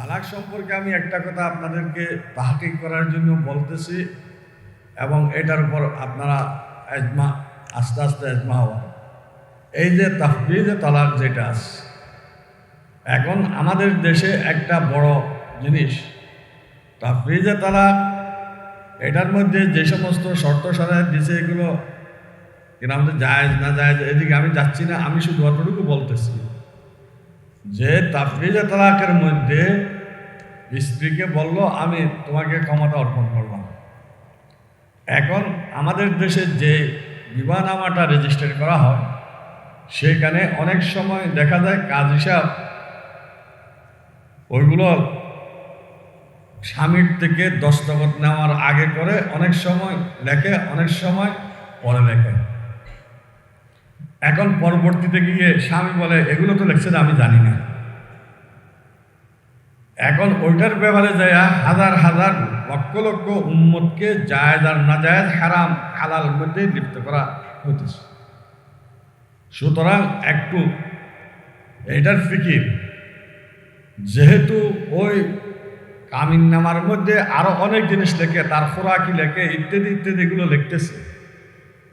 তালাক সম্পর্কে আমি একটা কথা আপনাদেরকে তাহাকিক করার জন্য বলতেছি এবং এটার উপর আপনারা এজমা, আস্তে আস্তে এজমা হওয়া। এই যে তাফবিজে তালাক যেটা আছে, এখন আমাদের দেশে একটা বড় জিনিস। তাফবিজে তালাক, এটার মধ্যে যে সমস্ত শর্ত সারায় দিছে এগুলো কিনা আমাদের জায়েজ না জায়েজ, এদিকে আমি যাচ্ছি না, আমি শুধু অতটুকু বলতেছি। যে তাফরিজে তালাকের মধ্যে স্ত্রীকে বলল, আমি তোমাকে ক্ষমতা অর্পণ করলাম। এখন আমাদের দেশে যে বিবাহনামাটা রেজিস্টার করা হয়, সেখানে অনেক সময় দেখা যায় কাজ হিসাব, ওইগুলো স্বামীর থেকে দস্তখত নেওয়ার আগে করে অনেক সময় লেখে, অনেক সময় পরে লেখে। এখন পরবর্তীতে গিয়ে স্বামী বলে, এগুলো তো লেখছে আমি জানি না। এখন ওইটার ব্যাপারে যায় হাজার হাজার লক্ষ লক্ষ উম্মতকে জায়জ আর না জায়জ হারাম, হালাল মধ্যে লিপ্ত করা হইতেছে। সুতরাং একটু এটার ফিকির, যেহেতু ওই কামিন নামার মধ্যে আরও অনেক জিনিস লেখে, তার খোরাকি লেখে, ইত্যাদি ইত্যাদি এগুলো লিখতেছে।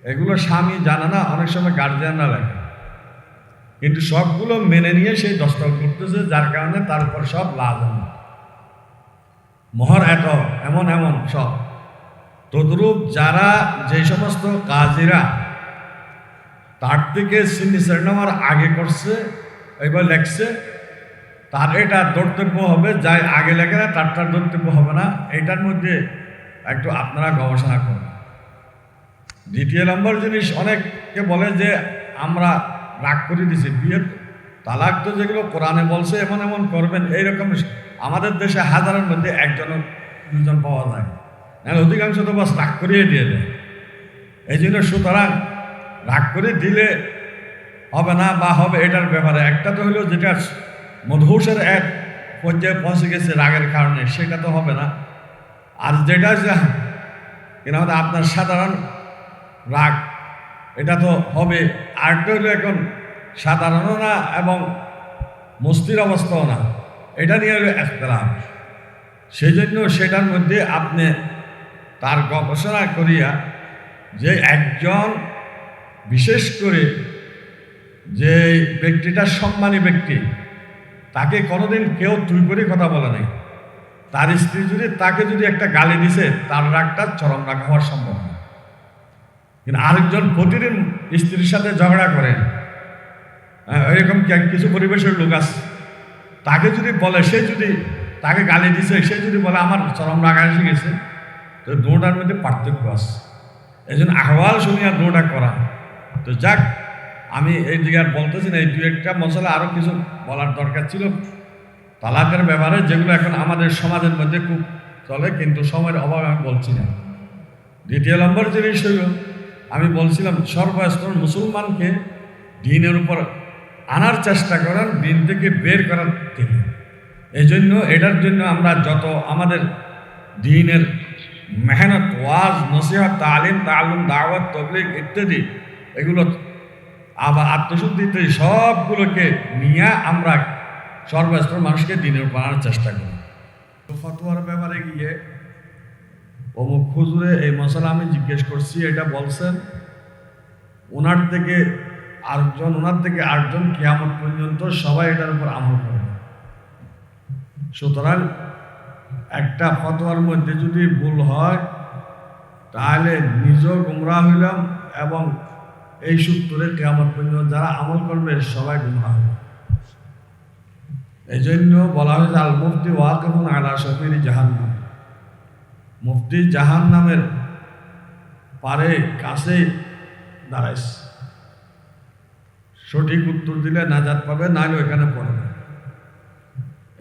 এগুলো স্বামী জানে না, অনেক সময় গার্জিয়ানরা লেখে। কিন্তু সবগুলো মেনে নিয়ে সেই দস্তক করতেছে, যার কারণে তার উপর সব লাভ মহর এত, এমন এমন সব। তদ্রূপ যারা যে সমস্ত কাজীরা তার থেকে সিগনেচার নেওয়ার আগে করছে, এবার লেখছে, তার এটা দর্তব্য হবে, যাই আগে লেখে না, তার তার দর্তব্য হবে না, এটার মধ্যে একটু আপনারা গবেষণা করুন। দ্বিতীয় নম্বর জিনিস অনেককে বলে যে আমরা রাগ করে দিছি, বিয়ের তালাক তো যেগুলো কোরআনে বলছে এমন এমন করবেন, এইরকম আমাদের দেশে হাজারের মধ্যে একজন দুজন পাওয়া যায় নাহলে অধিকাংশ তো বাস রাগ করিয়ে দিয়ে দেয়। এই জন্য সুতরাং রাগ করে দিলে হবে না বা হবে এটার ব্যাপারে। একটা তো হলো যেটা মধুসের এক পর্যায়ে পৌঁছে গেছে রাগের কারণে, সেটা তো হবে না। আর যেটা যে কিনা আপনার সাধারণ রাগ। এটা তো হবে। আরেকটা হলো এখন সাধারণও না এবং মস্তির অবস্থাও না। এটা নিয়ে হলো একতলাপ সেই জন্য সেটার মধ্যে আপনি তার গবেষণা করিয়া যে একজন বিশেষ করে যে ব্যক্তিটা সম্মানী ব্যক্তি, তাকে কোনোদিন কেউ তুই করে কথা বলে নাই। তার স্ত্রী যদি তাকে যদি একটা গালি দিছে, তার রাগটা চরম রাগ হওয়ার সম্ভব কিন্তু আরেকজন প্রতিদিন স্ত্রীর সাথে ঝগড়া করে। হ্যাঁ, এরকম কিছু পরিবেশের লোক আছে? তাকে যদি বলে সে যদি তাকে গালি দিছে সে যদি বলে আমার চরম রাগ এসে গেছে তো দুটার মধ্যে পার্থক্য আছে। এই জন্য আহ্বাল শুনিয়া দুটা করা। তো যাক আমি এই দিকে আর বলতেছি না এই দু একটা মশলা আরও কিছু বলার দরকার ছিল। তালাকের ব্যাপারে যেগুলো এখন আমাদের সমাজের মধ্যে খুব চলে কিন্তু সময়ের অভাবে আমি বলছি না। দ্বিতীয় নম্বর জিনিস হইল আমি বলছিলাম সর্বস্তর মুসলমানকে দিনের উপর আনার চেষ্টা করেন দিন থেকে বের করার থেকে এই জন্য এটার জন্য আমরা যত আমাদের দিনের মেহনত, ওয়াজ, নসিহত, তালিম তালুম দাওয়াত, তবলিগ ইত্যাদি, এগুলো আবার আত্মশুদ্ধি ইত্যাদি সবগুলোকে নিয়ে আমরা সর্বস্তর মানুষকে দিনের আনার চেষ্টা করি। তো ফতোয়ার ব্যাপারে গিয়ে অমুক হুজুরে এই মশলা আমি জিজ্ঞেস করছি, এটা বলছেন, ওনার থেকে আটজন ওনার থেকে আটজন কেয়ামত পর্যন্ত সবাই এটার উপর আমল করে সুতরাং একটা ফতোয়ার মধ্যে যদি ভুল হয়, তাহলে নিজেও গুমরা হইলাম এবং এই সূত্রে কেয়ামত পর্যন্ত যারা আমল করবে সবাই গুমরা হবে। এই জন্য বলা হয়েছে আল মুফতি ওয়াকিফুন আলা শফির জাহান্নাম। মুফতি জাহান নামের পারে কাছে দাঁড়াইছে সঠিক উত্তর দিলে নাজাত পাবে, নাহলে ওইখানে পড়বে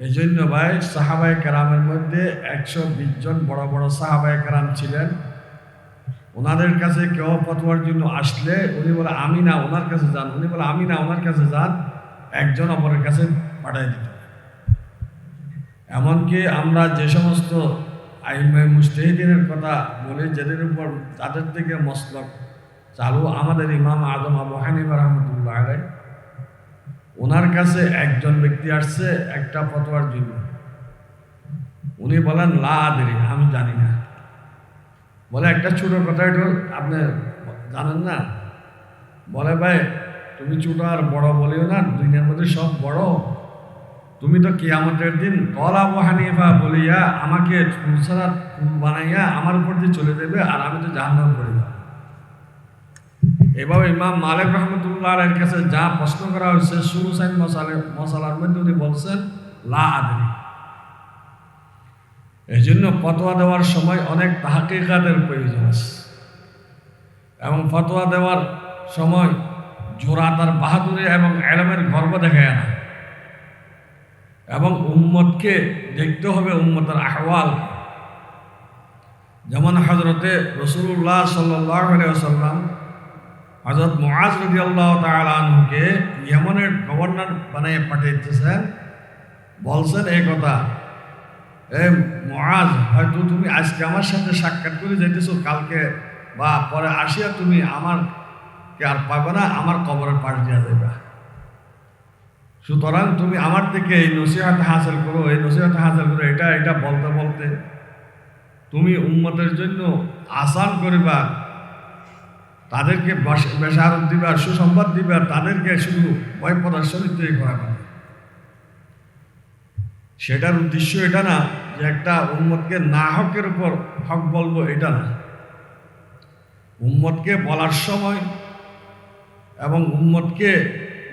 এই জন্য ভাই সাহাবাই কেরামের মধ্যে একশো বিশ জন বড় বড় সাহাবাই কেরাম ছিলেন। ওনাদের কাছে কেউ ফতোয়ার জন্য আসলে উনি বলে, আমি না, ওনার কাছে যান। উনি বলে, আমি না, ওনার কাছে যান। একজন অপরের কাছে পাঠাই দিত। এমনকি আমরা যে সমস্ত আইমে মুস্তাহিদিনের কথা বলে যাদের উপর তাদের থেকে মসলক চালু আমাদের ইমাম আজম আবু হানিফা রহমতুল্লাহ আলাই ওনার কাছে একজন ব্যক্তি আসছে, একটা ফতোয়ার জন্য। উনি বলেন, লা আদরি, আমি জানি না। বলে, একটা ছোট কথা একটু আপনি জানেন না? বলে, ভাই, তুমি ছোট আর বড় বলিও না, দুনিয়ার মধ্যে সব বড়। তুমি তো কিয়ামতের দিন কলা হানিফা বলিয়া আমাকে ফুলসারা বানাইয়া আমার উপর দিয়ে চলে যাবে আর আমি তো জাহান্নাম করে যাব এভাবে ইমাম মালিক রহমতুল্লাহ এর কাছে যা প্রশ্ন করা হয়েছে সুরুসাইন মশালে মশালার মধ্যে উনি বলছেন, লা আদরি। এই জন্য ফতোয়া দেওয়ার সময় অনেক তাহাকিকাতের প্রয়োজন আছে। এবং ফতোয়া দেওয়ার সময় জোড়া তার বাহাদুরি এবং এলমের গর্ব দেখায় না। এবং উম্মতকে দেখতে হবে উম্মতের আহওয়াল। যেমন হজরতে রসুল্লাহ সাল্লাম হজরত মহাজ রবি আল্লাহ তালকে ইয়েমনের গভর্নর বানিয়ে পাঠিয়েছেন, বলছেন এই কথা, এ মহাজ হয়তো তুমি আজকে আমার সাথে সাক্ষাৎ করে যেতেছো কালকে বা পরে আসিয়া তুমি আমার কে আর পাবে না, আমার কবরের পাশ দিয়া যাবে সুতরাং তুমি আমার থেকে এই নসিহাত হাসিল করো, এই নসিহাত হাসিল করো, এটা এটা বলতে বলতে তুমি উন্মতের জন্য আসান করিবা, তাদেরকে বেসারত দিবা, সুসংবাদ দিবা, তাদেরকে শুধু ভয় প্রদর্শনী তৈরি করাবে সেটার উদ্দেশ্য এটা না যে একটা উম্মতকে না হকের উপর হক বলব, এটা না। উম্মতকে বলার সময় এবং উম্মতকে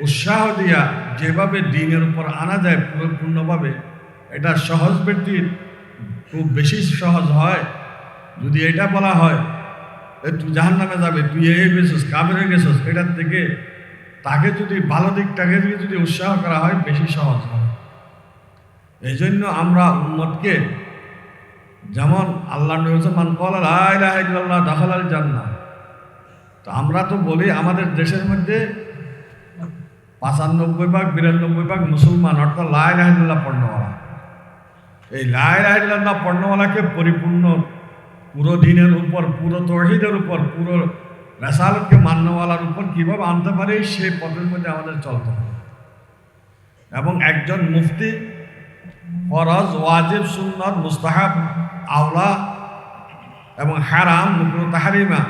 উৎসাহ দিয়া যেভাবে দিনের উপর আনা যায় পুরোপূর্ণভাবে এটা সহজ ব্যক্তির খুব বেশি সহজ হয়। যদি এটা বলা হয় তুই জাহান নামে যাবে, তুই এই গেছিস কাবেরে গেছিস এটার থেকে তাকে যদি ভালো দিকটাকে যদি উৎসাহ করা হয়, বেশি সহজ হয়। এই জন্য আমরা উম্মতকে যেমন আল্লাহ মান কল্লাহ দাখালাল জান্না তো আমরা তো বলি আমাদের দেশের মধ্যে পাঁচানব্বই ভাগ, বিরানব্বই ভাগ মুসলমান, অর্থাৎ লাই রাহিদুল্লাহ পণ্যওয়ালা। এই লাই রাহিদুল্লাহ পণ্যওয়ালাকে পরিপূর্ণ পুরো দিনের উপর, পুরো তহিদের উপর, পুরো রেসালতকে মান্যওয়ালার উপর কীভাবে আনতে পারে, সেই পথের মধ্যে আমাদের চলতে হবে। এবং একজন মুফতি, ফরজ, ওয়াজিব, সুন্নত, মুস্তাহাব, আওলা এবং হারাম, মুকরু তাহারিমা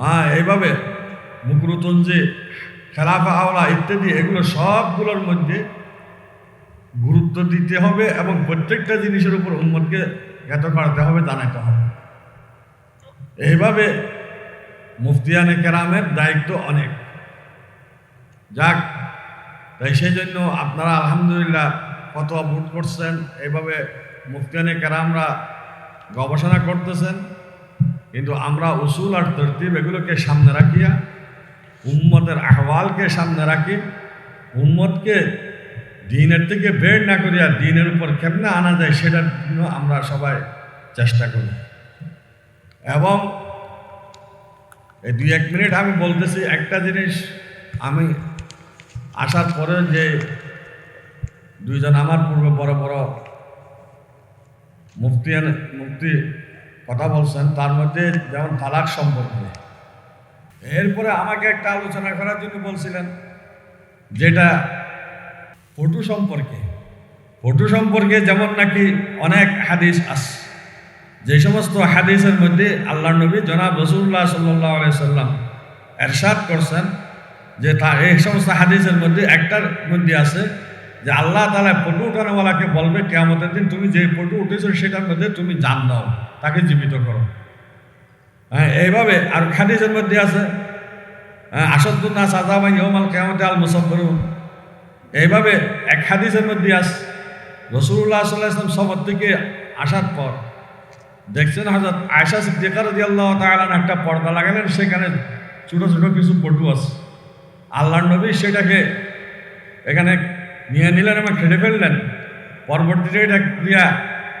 হ্যাঁ এইভাবে মুকরুতঞ্জি খেলাফা, হাওলা ইত্যাদি, এগুলো সবগুলোর মধ্যে গুরুত্ব দিতে হবে এবং প্রত্যেকটা জিনিসের উপর উন্মতকে জ্ঞাত করাতে হবে জানাতে হবে। এইভাবে মুফতিয়ানে কেরামের দায়িত্ব অনেক। যাক, তাই সেই জন্য আপনারা আলহামদুলিল্লাহ কত ভোট করছেন। এইভাবে মুফতিয়ানে কেরামরা গবেষণা করতেছেন। কিন্তু আমরা উসুল আর তরতিব এগুলোকে সামনে রাখিয়া উম্মতের আহওয়ালকে সামনে রাখি, উম্মতকে দিনের থেকে বের না করিয়া দিনের উপর কেমনে আনা যায় সেটার জন্য আমরা সবাই চেষ্টা করি। এবং এই দুই এক মিনিট আমি বলতেছি, একটা জিনিস আমি আসার পরে যে দুইজন আমার পূর্বে বড় বড় মুফতি মুফতি কথা বলছেন, তার মধ্যে যেমন তালাক সম্পর্কে। এরপরে আমাকে একটা আলোচনা করার জন্য বলছিলেন, যেটা ফটো সম্পর্কে। ফটো সম্পর্কে যেমন নাকি অনেক হাদিস আস যে সমস্ত হাদিসের মধ্যে আল্লাহ নবী জনাব রসুল্লাহ সাল্লাহ সাল্লাম এরশাদ করছেন যে তা এই সমস্ত হাদিসের মধ্যে একটার মধ্যে আছে যে আল্লাহ তালা ফটো উঠানোওয়ালাকে বলবে কেমতের দিন তুমি যে ফটো উঠেছো সেটার মধ্যে তুমি জান দাও, তাকে জীবিত করো। হ্যাঁ এইভাবে আর খাদিজের মধ্যে আছে হ্যাঁ আসাদুল্লাহ সাজাবাই ইহমাল কেমতে আল মুসব্বরুন। এইভাবে এক হাদিসের মধ্যে আস রসুল্লাহ সাল্লাহ ইসলাম সবর থেকে আসার পর, দেখছেন হজরত আয়সা সিদ্দিকার দিয়ে আল্লাহ তালান একটা পর্দা লাগালেন, সেখানে ছোটো ছোটো কিছু পটু আছে। আল্লাহর নবী সেটাকে এখানে নিয়ে নিলেন এবং খেটে ফেললেন। পরবর্তীতে এটা ক্রিয়া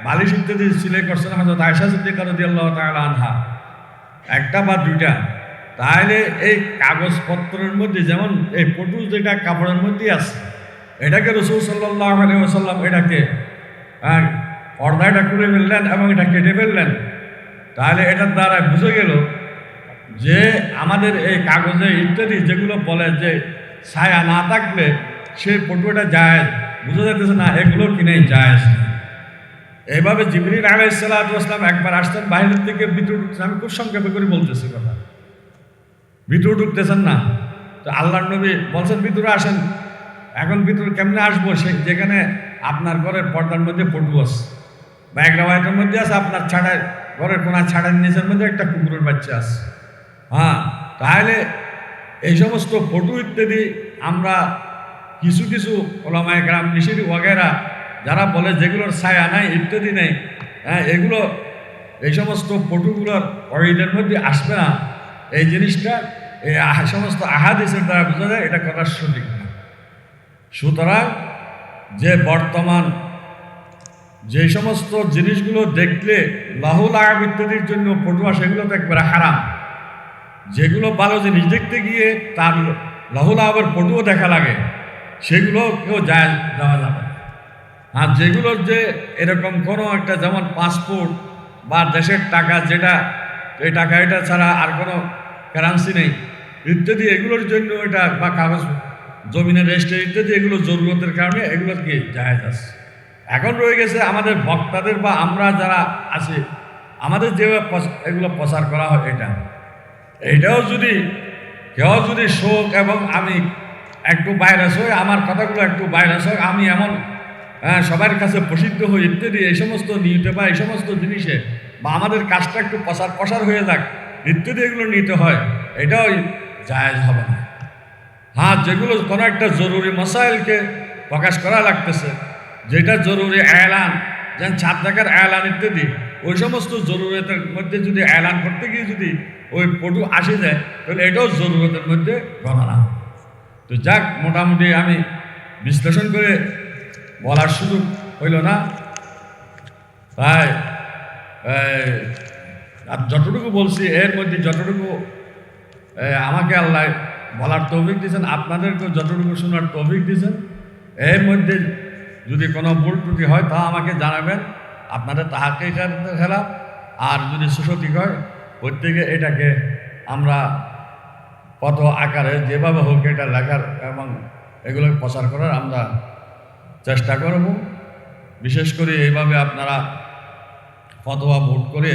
বালিশ ইত্যাদি সিলাই করছেন হজরত আয়সা সিদ্দিকার দিয়ে আল্লাহ তালা আনহা। একটা বা দুইটা। তাহলে এই কাগজপত্রের মধ্যে যেমন এই পটু যেটা কাপড়ের মধ্যে আছে, এটাকে রসুল সাল্লাহ আলিয়াল্লাম এটাকে হ্যাঁ পর্দাটা করে ফেললেন এবং এটা কেটে ফেললেন। তাহলে এটার দ্বারা বুঝে গেল যে আমাদের এই কাগজে ইত্যাদি যেগুলো বলে যে ছায়া না থাকলে সেই পটুটা যায় বুঝা যাইতেছে না এগুলো কিনে যায় এইভাবে জিবরিল আলাইসালাম একবার আসতেন বাইরের থেকে ভিতরে ঢুকতেন আমি খুব সংক্ষেপে করে বলতেছি কথা। ভিতরে ঢুকতেছেন না। তো আল্লাহর নবী বলছেন, ভিতরে আসেন। এখন ভিতরে কেমনে আসব? সে যেখানে আপনার ঘরের পর্দার মধ্যে পটু আছে বা এক মধ্যে আছে, আপনার ছাড়ায় ঘরের কোনা ছাড়ার নিচের মধ্যে একটা কুকুরের বাচ্চা আছে। হ্যাঁ তাহলে এই সমস্ত ফটো ইত্যাদি আমরা কিছু কিছু ওলামায় গ্রাম নিশিরি ওয়াগেরা যারা বলে যেগুলোর ছায়া নাই, ইত্যাদি নেই হ্যাঁ এগুলো, এই সমস্ত ফটোগুলোর অরিডের মধ্যে আসবে না। এই জিনিসটা, এই সমস্ত আহাদিসের দ্বারা বোঝা যায়, এটা কথা সঠিক না। সুতরাং যে বর্তমান, যে সমস্ত জিনিসগুলো দেখলে লাহুল আগাম ইত্যাদির জন্য পটুয়া সেগুলো তো একবারে হারাম। যেগুলো ভালো জিনিস দেখতে গিয়ে, তার লাহুল আবার পটুও দেখা লাগে। সেগুলো কেউ যায় যাওয়া যাবে। আর যেগুলোর যে এরকম কোনো একটা যেমন পাসপোর্ট বা দেশের টাকা যেটা এই টাকা এটা ছাড়া আর কোনো কারেন্সি নেই। ইত্যাদি, এগুলোর জন্য এটা বা কাগজ জমিনের রেজিস্টার ইত্যাদি, এগুলো জরুরতের কারণে এগুলো কি জায়েজ আছে? এখন রয়ে গেছে আমাদের বক্তাদের বা আমরা যারা আছি, আমাদের যেভাবে এগুলো প্রচার করা হয় এটা। এটাও যদি, কেউ যদি শোক এবং আমি একটু ভাইরাস হই, আমার কথাগুলো একটু ভাইরাস হয় আমি এমন হ্যাঁ, সবার কাছে প্রসিদ্ধ হই ইত্যাদি এই সমস্ত নিতে বা এই সমস্ত জিনিসে বা আমাদের কাজটা একটু প্রসার প্রসার হয়ে যাক ইত্যাদি এগুলো নিতে হয় এটাও জায়জ হবে না হ্যাঁ যেগুলো কোনো একটা জরুরি মশাইলকে প্রকাশ করা লাগতেছে যেটা জরুরি এলান যেন ছাদ দেখার এলান ইত্যাদি ওই সমস্ত জরুরতের মধ্যে যদি এলান করতে গিয়ে যদি ওই পটু আসে যায় তাহলে এটাও জরুরতের মধ্যে গণনা। তো যাক মোটামুটি আমি বিশ্লেষণ করে বলার সুযোগ হইল না। তাই আর যতটুকু বলছি, এর মধ্যে যতটুকু আমাকে আল্লাহ বলার তৌফিক দিয়েছেন, আপনাদেরকেও যতটুকু শোনার তৌফিক দিয়েছেন, এর মধ্যে যদি কোনো ভুল ত্রুটি হয়, তা আমাকে জানাবেন। আপনাদের তাহাকে খেলা। আর যদি সুসঠিক হয়, প্রত্যেকে এটাকে আমরা কত আকারে যেভাবে হোক এটা লেখার এবং এগুলো প্রচার করার আমরা চেষ্টা করব। বিশেষ করে এইভাবে আপনারা ফতোয়া ভোট করে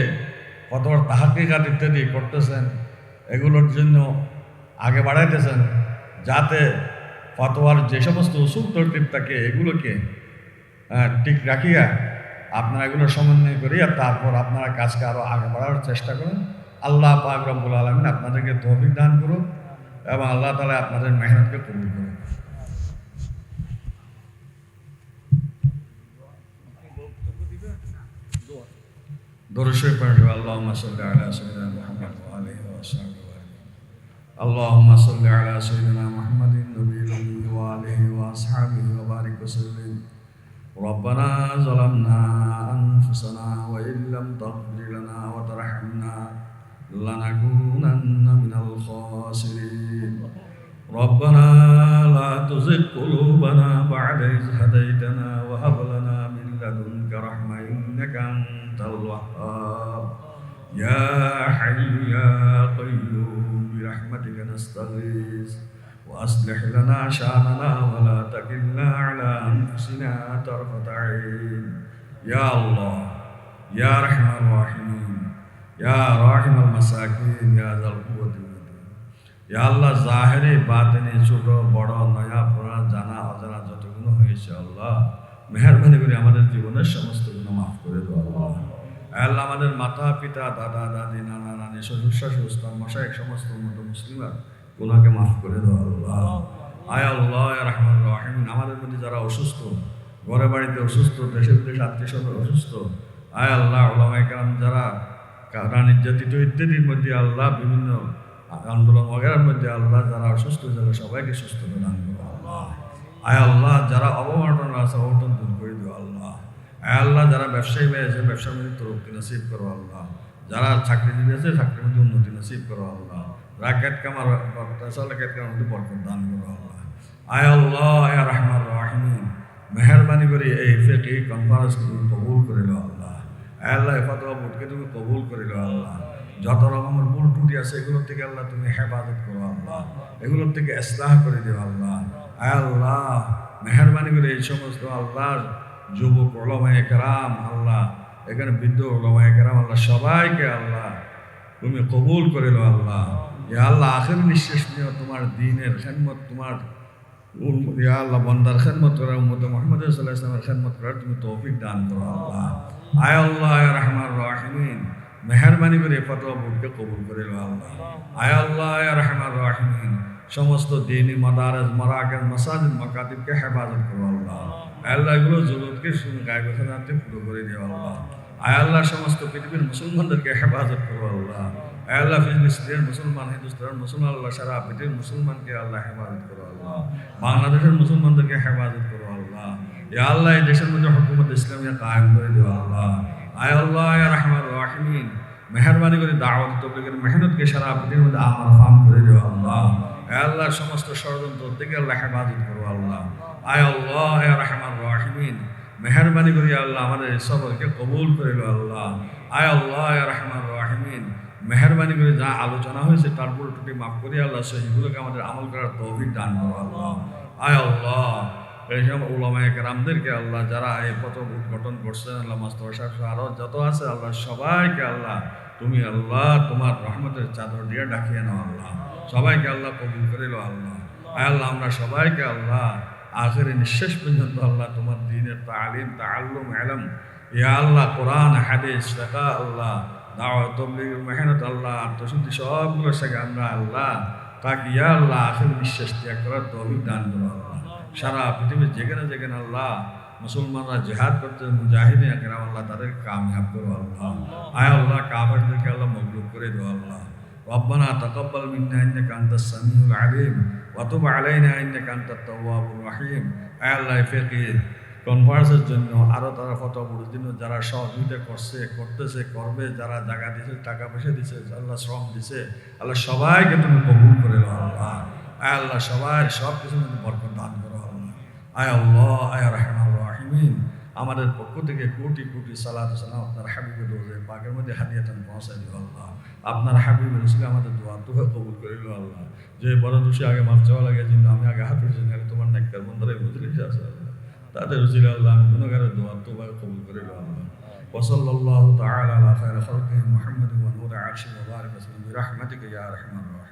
ফতোয়ার তাহাকিকাত ইত্যাদি করতেছেন, এগুলোর জন্য আগে বাড়াইতেছেন যাতে ফতোয়ার যে সমস্ত উসুল তরতিব থাকে এগুলোকে ঠিক রাখিয়া আপনারা এগুলো সমন্বয় করিয়া তারপর আপনারা কাজকে আরও আগে বাড়ানোর চেষ্টা করুন। আল্লাহ পাক রব্বুল আলমিন আপনাদেরকে তৌফিক দান করুন এবং আল্লাহ তালা আপনাদের মেহনতকে কবুল করুন দরশে পড়বে আল্লাহুম্মা সাল্লি আলা সাইয়্যিদিনা মুহাম্মদ ওয়া আলিহি ওয়া সাহবিহি ওয়া আলিহি আল্লাহুম্মা সাল্লি আলা সাইয়্যিদিনা মুহাম্মাদিন নবিয়্যিল উম্মি ওয়া আলিহি ওয়া আসহাবিহি ওয়া বারিক ওয়া সাল্লিম ربنا ظلمنا أنفسنا وإن لم تغفر لنا وترحمنا لنكونن من الخاسرين ربنا لا تزغ قلوبنا بعد إذ هديتنا وهب لنا من لدنك رحمة إنك أنت الوهاب يا حي يا قيوم برحمتك نستغيث وأصلح لنا شأننا ولا تكلنا على أنفسنا طرفة عين يا الله يا أرحم الراحمين يا راحم المساكين يا ذا القوة المتين ইয়া আল্লাহ জাহেরে বাতেনে ছোট বড় নয়া পুরা জানা অজানা যতগুলো হয়েছে আল্লাহ মেহরবানি করে আমাদের জীবনের সমস্ত গুণ মাফ করে দাও আল্লাহ। আল্লাহ আমাদের মাতা, পিতা, দাদা, দাদি, নানা, নানি, শ্বশুর, শাশুড় উস্তাদ মশাই, সমস্ত মতো মুসলিমরা গুনাকে মাফ করে দাও আল্লাহ। আয় আল্লাহ রহমান। রহিম আমাদের মধ্যে যারা অসুস্থ, ঘরে, বাড়িতে অসুস্থ দেশে বিদেশে আত্মীয় স্বজন অসুস্থ, আয় আল্লাহ ওলামাই কালাম যারা কারা নির্যাতিত ইত্যাদির মধ্যে আল্লাহ, বিভিন্ন আন্দোলন বগেরার মধ্যে আল্লাহ, যারা অসুস্থ, যারা সবাইকে সুস্থ প্রদান করো, আল্লাহ। আয় আল্লাহ, যারা অবমাটন আছে অবটন দূর আল্লাহ যারা ব্যবসায়ী হয়েছে ব্যবসার মধ্যে তরক্তি নসিব করো আল্লাহ। যারা চাকরিজীবী আছে, চাকরির মধ্যে উন্নতি নসিব করো আল্লাহ। যারা ক্যাট কামার চলে ক্যাট কামার মধ্যে বরকত দান করো আল্লাহ। আয় আল্লাহ, আয় রহমান রাহিমিন। মেহরবানি করে এই ফেকি কনফারেন্স তুমি কবুল করে লো আল্লাহ। আয় আল্লাহ ফতোয়া বোর্ডকে তুমি কবুল করে লো আল্লাহ। যত রকমের ভুল টুটি আছে এগুলোর থেকে আল্লাহ তুমি হেফাজত করো আল্লাহ। এগুলোর থেকে ইসলাহ করে দিও আল্লাহ। আয় আল্লাহ, মেহরবানি করে এই সমস্ত আল্লাহর যুবক ওলমায় কেরাম, আল্লাহ, এখানে বৃদ্ধ ওলামায়ে কেরাম, আল্লাহ, সবাইকে আল্লাহ, তুমি কবুল করে লো আল্লাহ। ইয়া আল্লাহ, আখের নিঃশ্বাস নিয়ে তোমার দিনের খেদমত, তোমার ইয়া আল্লাহ, বন্দার খেদমত করার মতো মোহাম্মদ সাল্লাহ ইসলামের খেদমত করার তুমি তৌফিক দান করো আল্লাহ। আয় আল্লাহ রহমান রাহিমিন, মেহরবানি করে ফতোয়া বোর্ডকে কবুল করে লো আল্লাহ। আয় আল্লাহ রহমান রাহিমিন সমস্ত দিনী মাদারাজ মারাকাজ মাসাজিদ মাকাতিবকে হেফাজত করো আল্লাহ। আল্লাহ। এগুলো জরুরতকে শুনে গায়ে বেখানাতে পুরো করে দিও আল্লাহ। আয় আল্লাহ সমস্ত পৃথিবীর মুসলমানদেরকে হেফাজত করো আল্লাহ। আয় আল্লাহ ফিলিস্তিনের মুসলমান হিন্দুস্তানের মুসলমান আল্লাহ সারা পৃথিবীর মুসলমানকে আল্লাহ হেফাজত করো আল্লাহ। বাংলাদেশের মুসলমানদেরকে হেফাজত করো আল্লাহ। ইয়া আল্লাহ এই দেশের মধ্যে হুকুমত ইসলামিয়া কায়েম করে দিও আল্লাহ। আয় আল্লাহ আয় রহমান রাহিমিন। মেহরবানি করে দাওয়াত তবলিগের মেহনতকে সারা পৃথিবীর মধ্যে আমার ফাম করে দিও আল্লাহ। আল্লাহ সমস্ত ষড়যন্ত্র থেকে আল্লাহ হেফাজত করো, আল্লাহ। আয় আল্লাহ রহমান রাহিমিন। মেহরবানি করি আল্লাহ, আমাদের সবরকে কবুল করে লো, আল্লাহ। আয় আল্লাহ রহমান রাহিমিন। মেহরবানি করে যা আলোচনা হয়েছে, তার পুরো টুটি মাফ করি আল্লাহ সেগুলোকে আমাদের আমল করার তৌফিক দান করো, আল্লাহ। আয় আল্লাহ এইসব ওলামায় কেরামদেরকে আল্লাহ, যারা এই পথ উদ্ঘাটন করছেন, আল্লাহ মাস্তর সাহেব আরও যত আছে, আল্লাহ সবাইকে আল্লাহ তুমি আল্লাহ তোমার রহমতের চাদর দিয়ে ডাকিয়ে নাও আল্লাহ। সবাইকে আল্লাহ কবুল করে লো আল্লাহ। আল্লাহ, আমরা সবাইকে আল্লাহ আখের নিঃশেষ পর্যন্ত আল্লাহ তোমার দিনের তালিম তাল্লুম আলম ইয়া আল্লাহ, কোরআন, হাদিস শেখা আল্লাহ তবলিগের মেহনত, আল্লাহ আত্মশুদ্ধি সবগুলো শেখা আমরা আল্লাহ তাকে ইয়া আল্লাহ আখের নিঃশ্বাস ত্যাগ করার তৌফিক দান করো আল্লাহ। সারা পৃথিবীর যেখানে যেখানে আল্লাহ মুসলমানরা জেহাদ করতে মুজাহিদিন একরাম আল্লাহ তাদের কামিয়াব করো আল্লাহ আয় আল্লাহ কাবারদেরকে আল্লাহ মগলুব করে দেবো আল্লাহ ربنا تقبل منا انك انت السميع العليم وتب علينا انك انت التواب الرحيم আয় আল্লাহ ফেকি কনফারেন্সের জন্য আরও তারা ফটো জন্য যারা সহযোগিতা করছে করতেছে করবে যারা জায়গা দিছে টাকা পয়সা দিছে আল্লাহ শ্রম দিছে আল্লাহ সবাইকে তুমি কবুল করে নাও আল্লাহ আয় আল্লাহ সবাই সব কিছু মধ্যে বরকত দান করো আল্লাহ আয় আল্লাহ আয় রহমান রাহিমিন আমাদের পক্ষ থেকে কোটি কোটি সালাত সালাম আপনার হাবিবের রোজে পাকের মধ্যে হাদিয়াতান পৌঁছাই দিল আল্লাহ আপনার হাবিবের রসুলে আমাদের দোয়া দোয়া কবুল করে দিল আল্লাহ যে বড় দোষী আগে মাফ চাওয়া লাগে জন্য আমি আগে হাত উঠেছি না তোমার নেককার বন্ধরে মজলিস আছে আল্লাহ তাদের রসিলে আল্লাহ আমি গুণগারের দোয়া তোবা কবুল করে দিল আল্লাহ وصلى الله تعالى على خير خلقه محمد ونور عرشه وبارك وسلم برحمتك يا ارحم الراحمين